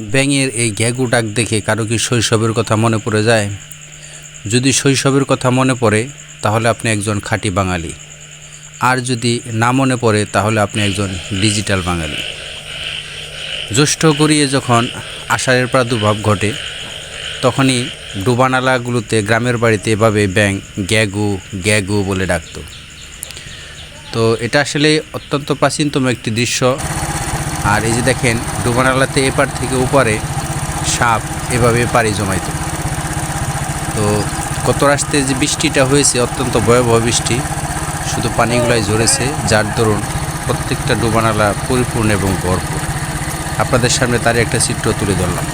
ব্যাঙের এই গ্যাগু ডাক দেখে কারও কি শৈশবের কথা মনে পড়ে যায়? যদি শৈশবের কথা মনে পড়ে, তাহলে আপনি একজন খাঁটি বাঙালি। আর যদি না মনে পড়ে, তাহলে আপনি একজন ডিজিটাল বাঙালি। জ্যৈষ্ঠ গড়িয়ে যখন আষাঢ়ের প্রাদুর্ভাব ঘটে, তখনই ডুবানালাগুলোতে গ্রামের বাড়িতে এভাবে ব্যাং গ্যাগু গ্যাগু বলে ডাকতো। তো এটা আসলে অত্যন্ত প্রাচীনতম একটি দৃশ্য। আর এই যে দেখেন, ডুবানালাতে এপার থেকে ওপারে সাপ এভাবে পাড়ি জমাইত। তো গত রাস্তে যে বৃষ্টিটা হয়েছে, অত্যন্ত ভয়াবহ বৃষ্টি, শুধু পানিগুলাই ঝরেছে, যার দরুন প্রত্যেকটা ডুবানালা পরিপূর্ণ এবং ভরপুর। আপনাদের সামনে তারই একটা চিত্র তুলে ধরলাম।